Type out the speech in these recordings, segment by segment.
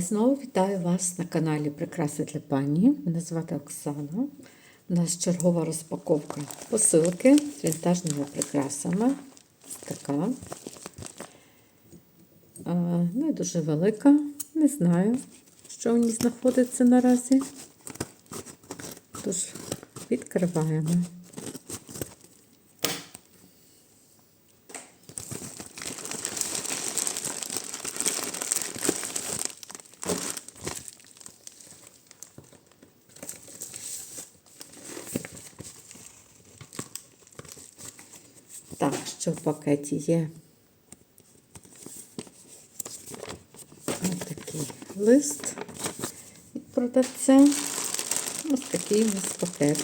Знову вітаю вас на каналі Прикраси для пані. Мене звати Оксана. У нас чергова розпаковка посилки з вінтажними прикрасами. Така. Не дуже велика. Не знаю, що в ній знаходиться наразі. Тож, відкриваємо. Так, що в пакеті ось такий лист від продавця. Ось такий у нас пакет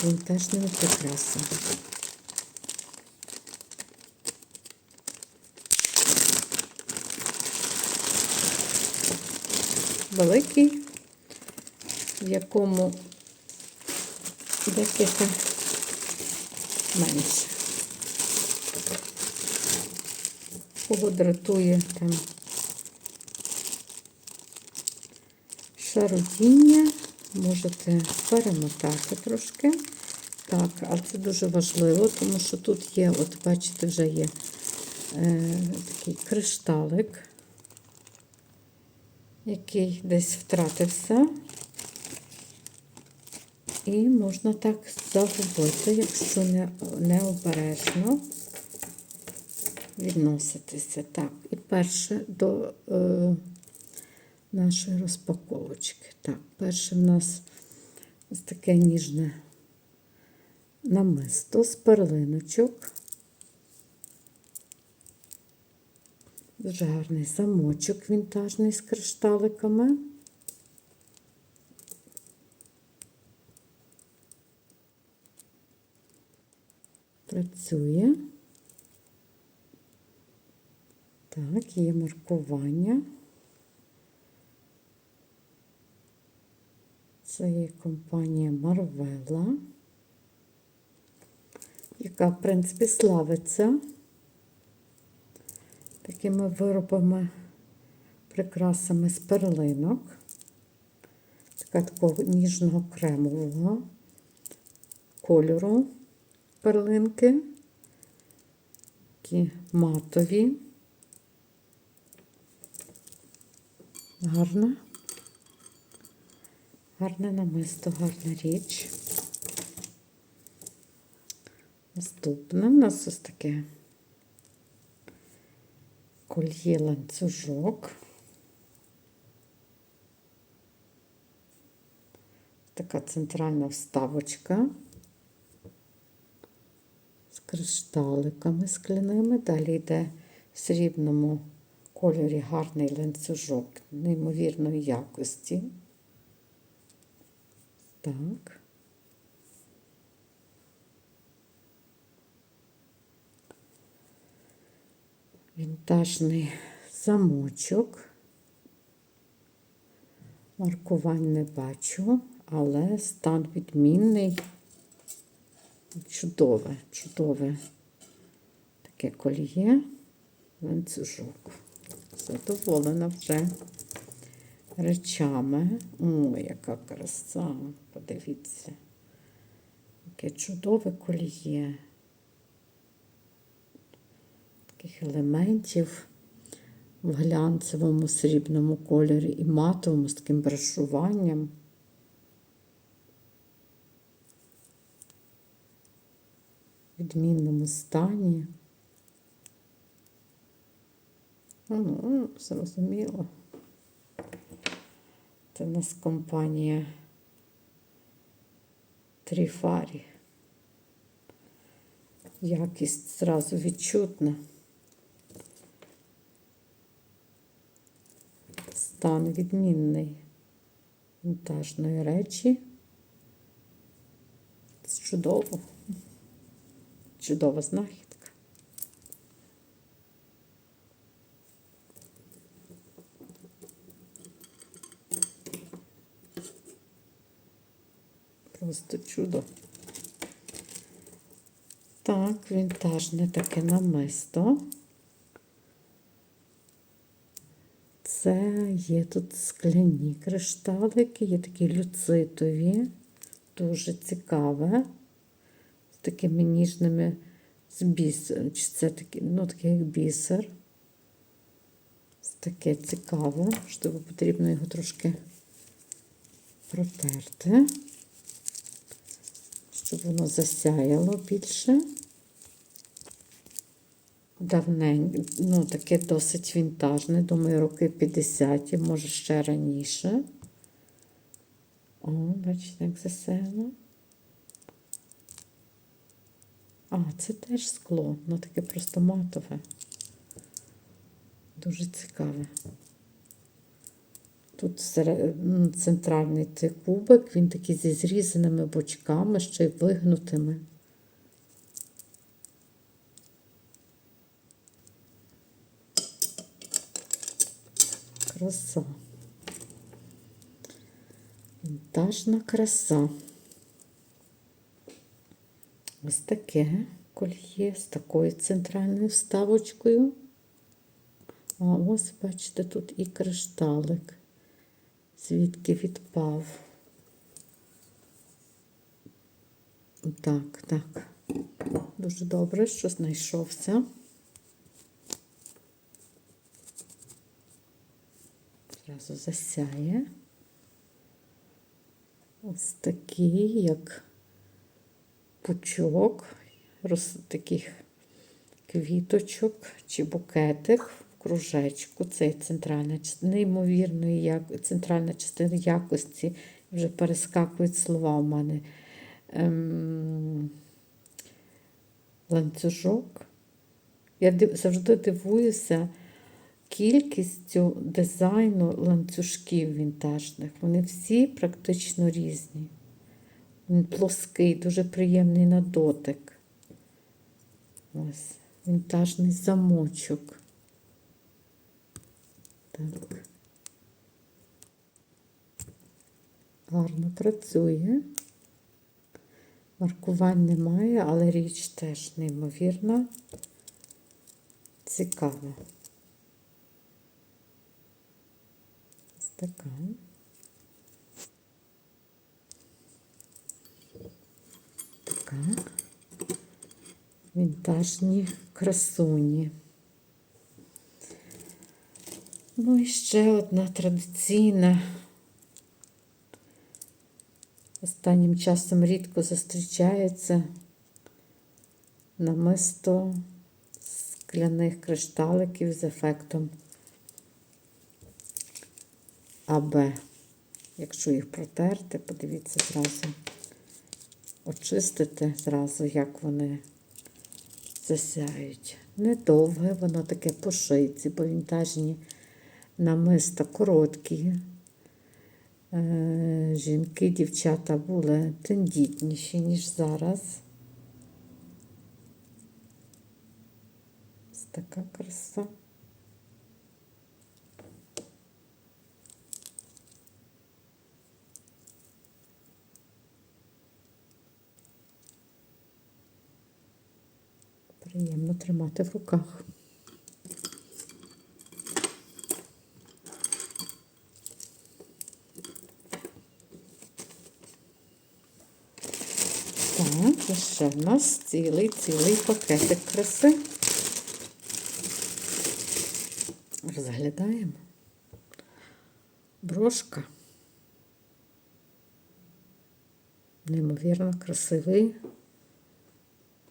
з вінтажними прикрасами. Великий, в якому декілька менше. Кого дратує там шарудіння, можете перемотати трошки. Так, а це дуже важливо, тому що тут є, от бачите, вже є е, такий кришталик, який десь втратився. І можна так загубити, якщо не, необережно відноситися. Так, і перше до е, нашої розпаковочки. Так, перше в нас ось таке ніжне намисто з перлиночок. Дуже гарний замочок вінтажний з кришталиками. Працює. Так, є маркування. Це є компанія Марвела, яка, в принципі, славиться такими виробами, прикрасами з перлинок, така такого ніжного кремового кольору перлинки, такі матові. Гарна. Гарне намисто, гарна річ. Наступне в нас ось таке кольє ланцюжок. Така центральна вставочка з кришталиками скляними. Далі йде в срібному кольорі гарний ланцюжок неймовірної якості. Так. Вінтажний замочок. Маркувань не бачу, але стан відмінний. Чудове, чудове таке коліє, ланцюжок. Задоволена вже речами. Ой, яка краса! Подивіться, яке чудове коліє. Таких елементів в глянцевому срібному кольорі і матовому з таким брашуванням. Відмінному стані. Ну, зрозуміло. Це у нас компанія Тріфарі. Якість зразу відчутна. Стан відмінний вінтажної речі. Це чудово. Чудова знахідка. Просто чудо. Так, вінтажне таке намисто. Це є тут скляні кришталики, є такі люцитові, дуже цікаве. З такими ніжними з бісер. Чи це такі, ну, таке як бісер. Ось Таке цікаве, що потрібно його трошки протерти, щоб воно засяяло більше. Давненько, ну таке досить вінтажне, думаю, роки 50, може ще раніше. О, бачите, як засяяло. А, це теж скло, воно таке просто матове. Дуже цікаве. Тут центральний цей кубик, він такий зі зрізаними бочками, ще й вигнутими. Краса. Вінтажна краса. Ось таке кольє з такою центральною вставочкою. А ось, бачите, тут і кришталик, звідки відпав. Так, так. Дуже добре, що знайшовся. Зразу засяє. Ось такий, як пучок, роз, таких квіточок чи букетик кружечку. Це центральна частина, неймовірної як, центральна частина якості. Вже перескакують слова у мене. Ем, ланцюжок. Я див- завжди дивуюся кількістю дизайну ланцюжків вінтажних. Вони всі практично різні. Він плоский, дуже приємний на дотик. Ось, вінтажний замочок. Так. Гарно працює. Маркувань немає, але річ теж неймовірна. Цікава. Ось така. Така. Вінтажні красуні. Ну і ще одна традиційна. Останнім часом рідко зустрічається намисто скляних кришталиків з ефектом АБ. Якщо їх протерти, подивіться зразу, очистити зразу, як вони засяють. Недовге, воно таке по шийці, бо вінтажні намиста короткі. Е, Жінки, дівчата були тендітніші, ніж зараз. Ось така краса. Приємно тримати в руках. Так, і ще в нас цілий цілий пакетик краси. Розглядаємо. Брошка. Неймовірно красивий.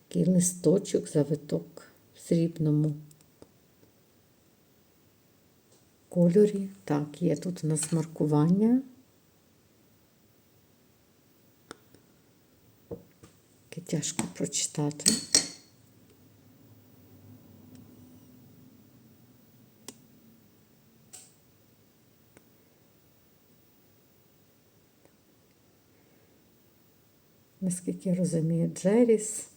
Такий листочок, завиток в срібному кольорі. Так, є тут у нас маркування. Яке тяжко прочитати. Наскільки я розумію, Джеріс.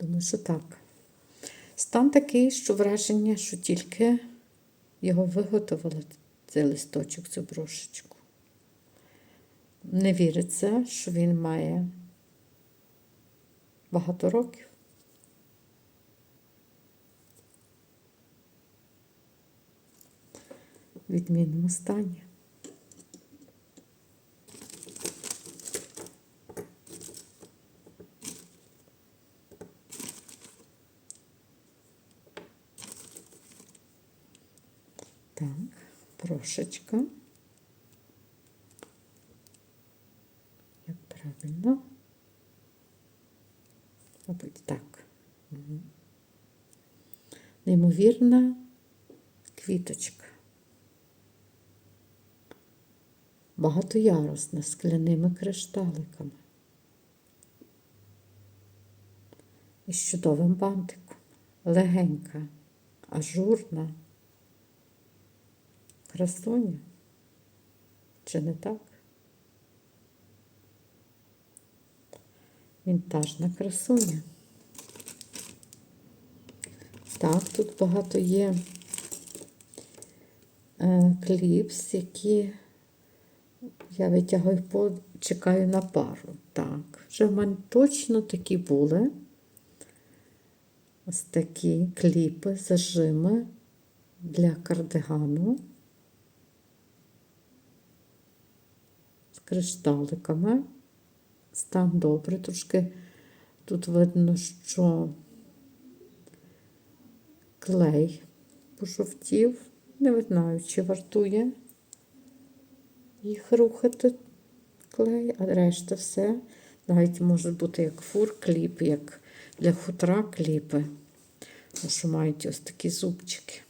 Думаю, що так. Стан такий, що враження, що тільки його виготовили, цей листочок, цю брошечку не віриться, що він має багато років. В відмінному стані. Так, трошечка. Правильно? Мабуть, так. Мгм. Неймовірна квіточка. Багатоярусна скляними кришталиками. І з чудовим бантиком. Легенька, ажурна. Красуня. Чи не так? Вінтажна красуня. Так, тут багато є е, кліпс, які я витягую по чекаю на пару. Так, вже в мене точно такі були. Ось такі кліпи, зажими для кардигану з кришталиками. Стан добрий, трошки тут видно, що клей пожовтів. Не знаю, чи вартує їх рухати клей, а решта все. Навіть може бути як фур кліп, як для хутра кліпи. Тому що мають ось такі зубчики.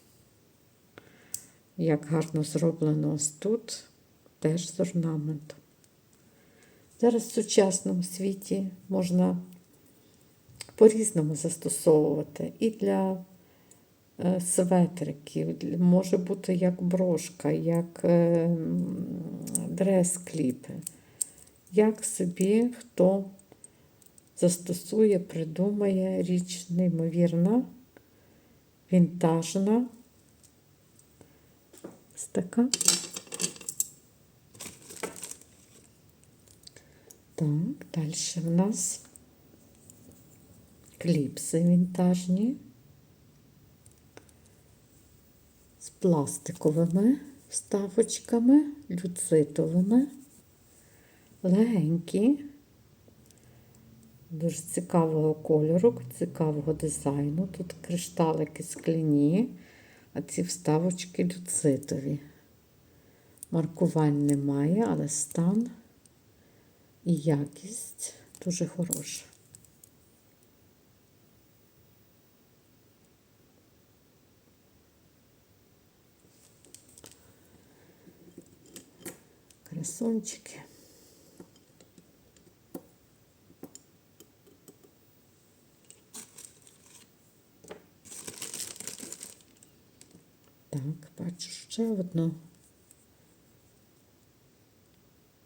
Як гарно зроблено ось тут, теж з орнаментом. Зараз в сучасному світі можна по-різному застосовувати. І для е, светриків, може бути як брошка, як е, дрес-кліпи. Як собі хто застосує, придумає річ неймовірна, вінтажна. Ось така. Так, далі в нас кліпси вінтажні з пластиковими вставочками, люцитовими, легенькі, дуже цікавого кольору, цікавого дизайну. Тут кришталики скляні, а ці вставочки люцитові. Маркувань немає, але стан і якість дуже хороша. Красончики. Так, бачу ще одну.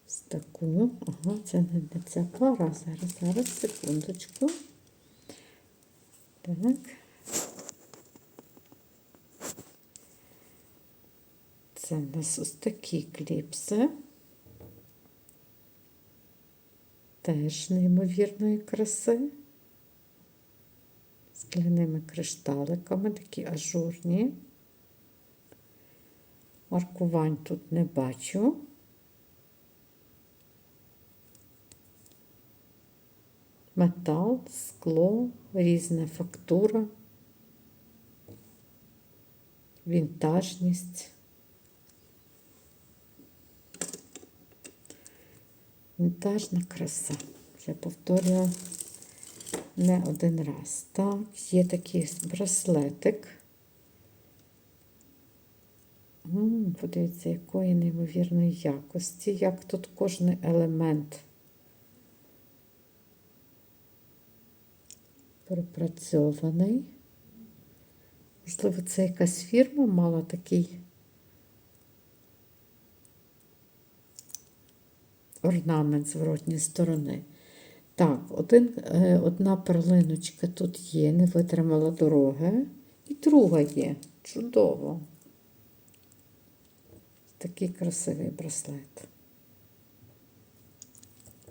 Ось таку. Ага, це не, не ця пара. Зараз, зараз, секундочку. Так. Це в нас ось такі кліпси. Теж неймовірної краси. З скляними кришталиками, такі ажурні. Маркувань тут не бачу. Метал, скло, різна фактура, вінтажність. Вінтажна краса. Вже повторюю не один раз. Так, є такий браслетик. Подивіться, якої неймовірної якості, як тут кожен елемент пропрацьований. Можливо, це якась фірма мала такий орнамент з воротньої сторони. Так, один, е, одна перлиночка тут є, не витримала дороги. І друга є. Чудово. Такий красивий браслет.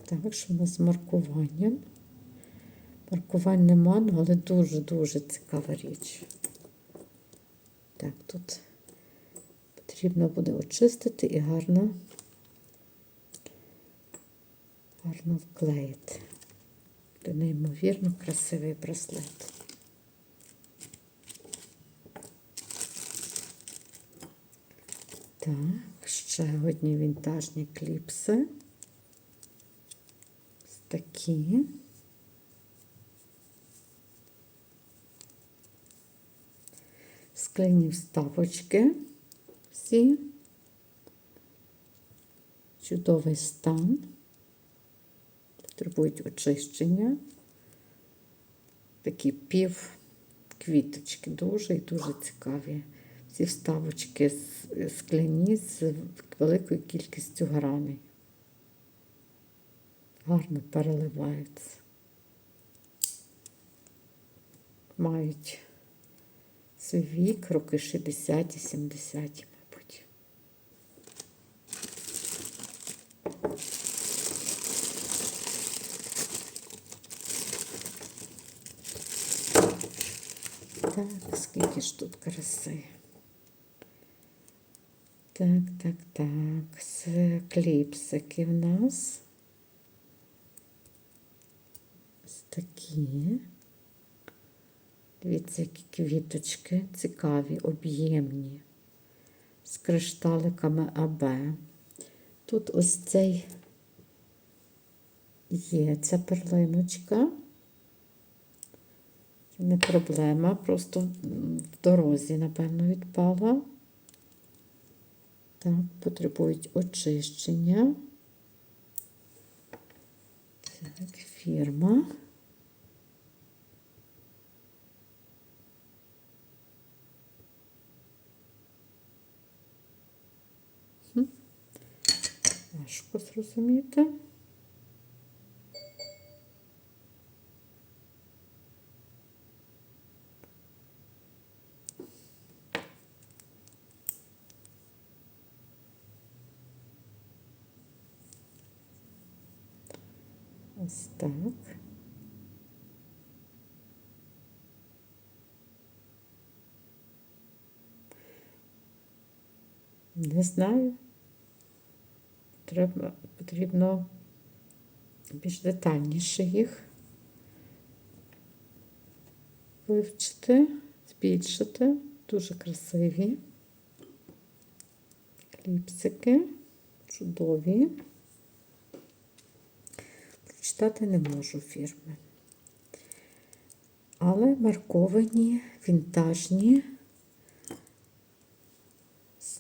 Так, що у нас з маркуванням? Маркувань нема, ну, але дуже-дуже цікава річ. Так, тут. Потрібно буде очистити і гарно, гарно вклеїти. Це неймовірно красивий браслет. Так, ще одні вінтажні кліпси. Ось такі. Скляні вставочки всі. Чудовий стан. Потребують очищення. Такі пів квіточки дуже і дуже цікаві. Ці вставочки скляні з великою кількістю граней. Гарно переливаються. Мають свій вік, роки 60-70, мабуть. Так, скільки ж тут краси. Так, так, так. Це кліпсики в нас. Ось такі. Дивіться, які квіточки цікаві, об'ємні, з кришталиками АБ. Тут ось цей є ця перлиночка. Не проблема, просто в дорозі, напевно, відпала. Так, потребують очищення. Так, фірма. Важко зрозуміти. Ось так. Не знаю. Треба, потрібно більш детальніше їх вивчити, збільшити. Дуже красиві кліпсики, чудові. Прочитати не можу фірми. Але марковані, вінтажні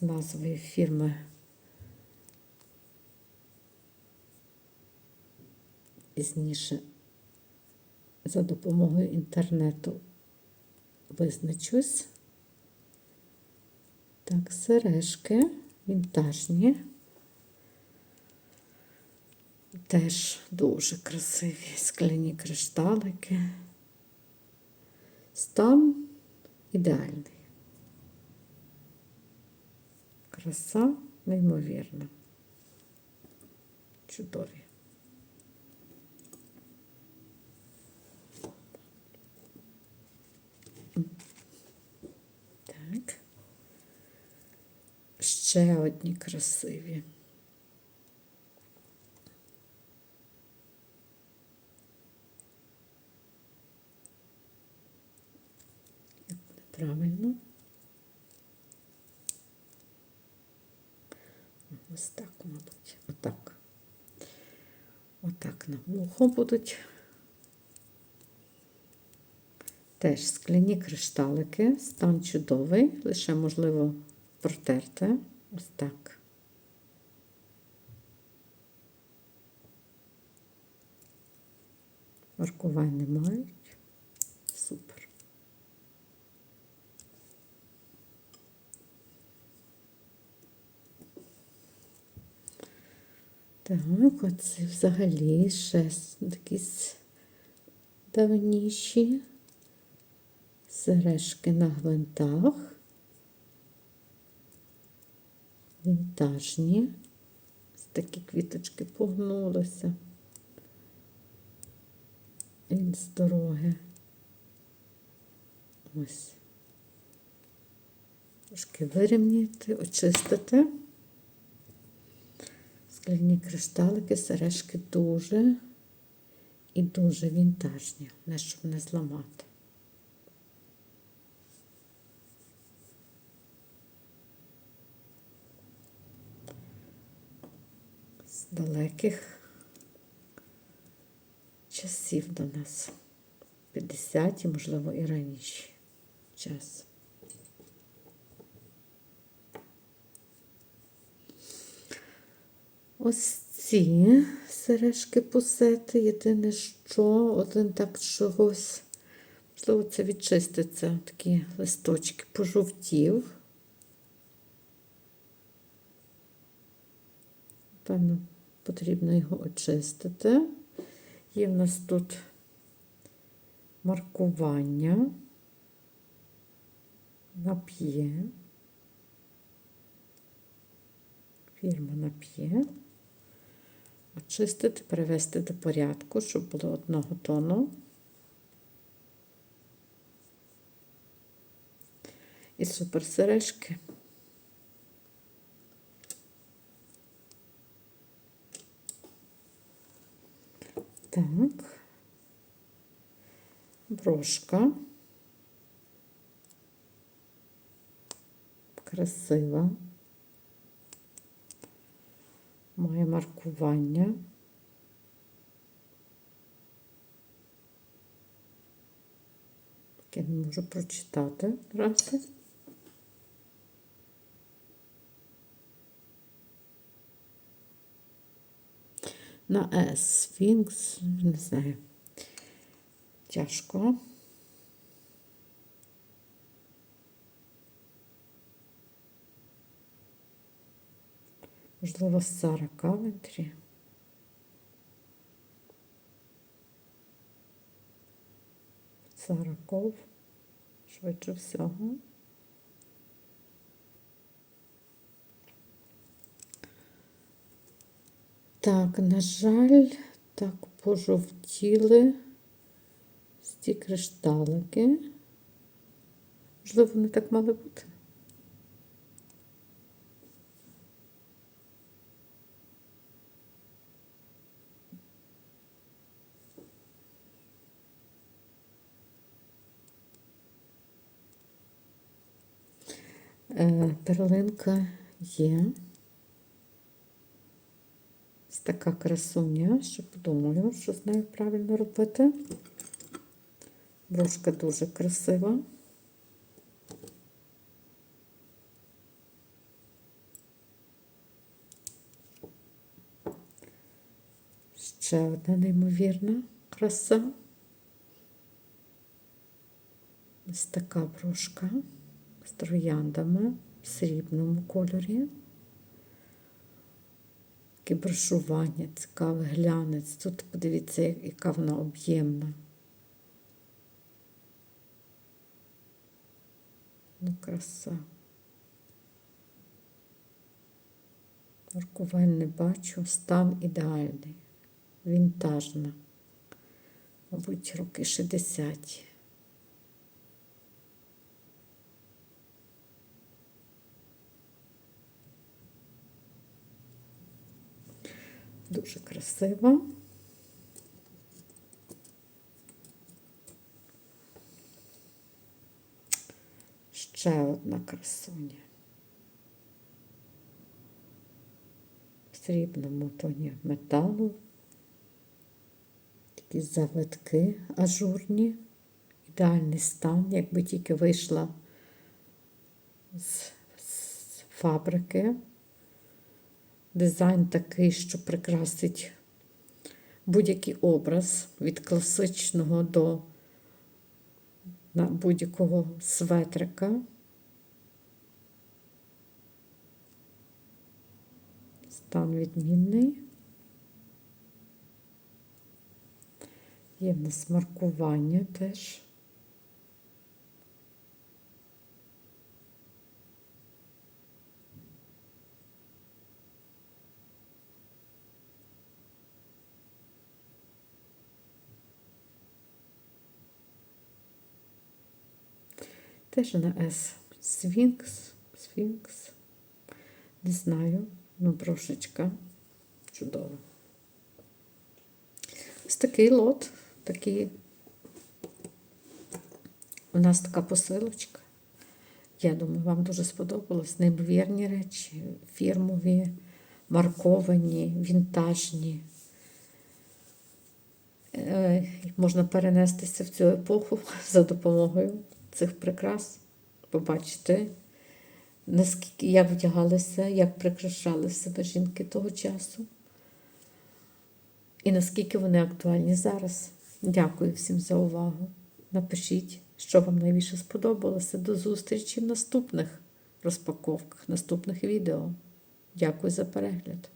з назвою фірми. Пізніше за допомогою інтернету визначусь. Так, сережки вінтажні. Теж дуже красиві скляні кришталики. Стан ідеальний. Краса неймовірна. Чудові. Так. Ще одні красиві. Правильно? Ось так, мабуть. Отак. Отак на вухо будуть. Теж скляні кришталики, стан чудовий, лише, можливо, протерте. Ось так. Маркувань не мають. Супер. Так, оце взагалі ще с- давніші сережки на гвинтах. Вінтажні. Ось такі квіточки погнулися. Він з дороги. Ось. Трошки вирівняти, очистити. Скляні кришталики, сережки дуже і дуже вінтажні, не щоб не зламати. З далеких часів до нас. 50 можливо, і раніше час. Ось ці сережки пусети. Єдине, що один так чогось. Можливо, це відчиститься такі листочки пожовтів. Певно, потрібно його очистити. Є в нас тут маркування. Нап'є. Фірма нап'є. Очистити, перевести до порядку, щоб було одного тону. І супер сережки. Так. Брошка. Красива. Має маркування. Я не можу прочитати рази. На С. Сфінкс, не знаю. Тяжко. Можливо, Сара Кавентрі. Сара Ков, швидше всього. Так, на жаль, так пожовтіли ці кришталики. Можливо, вони так мали бути. Е, Перлинка є. Ось така красуня, що подумаю, що з нею правильно робити. Брошка дуже красива. Ще одна неймовірна краса. Ось така брошка з трояндами в срібному кольорі. Таке брошування, цікаве глянець. Тут подивіться, яка вона об'ємна. Ну, краса. Маркувань не бачу, стан ідеальний, вінтажна. Мабуть, роки 60. Дуже красива. Ще одна красуня. В срібному тоні металу. Такі завитки ажурні. Ідеальний стан, якби тільки вийшла з, з фабрики. Дизайн такий, що прикрасить будь-який образ від класичного до будь-якого светрика. Стан відмінний. Є в нас маркування теж. Теж на С. Свінкс. Сфінкс. Не знаю. Ну, брошечка. Чудово. Ось такий лот. Такий. У нас така посилочка. Я думаю, вам дуже сподобалось. Неймовірні речі, фірмові, марковані, вінтажні. Е, Можна перенестися в цю епоху за допомогою цих прикрас. Побачити, наскільки як вдягалися, як прикрашали себе жінки того часу. І наскільки вони актуальні зараз. Дякую всім за увагу. Напишіть, що вам найбільше сподобалося. До зустрічі в наступних розпаковках, наступних відео. Дякую за перегляд.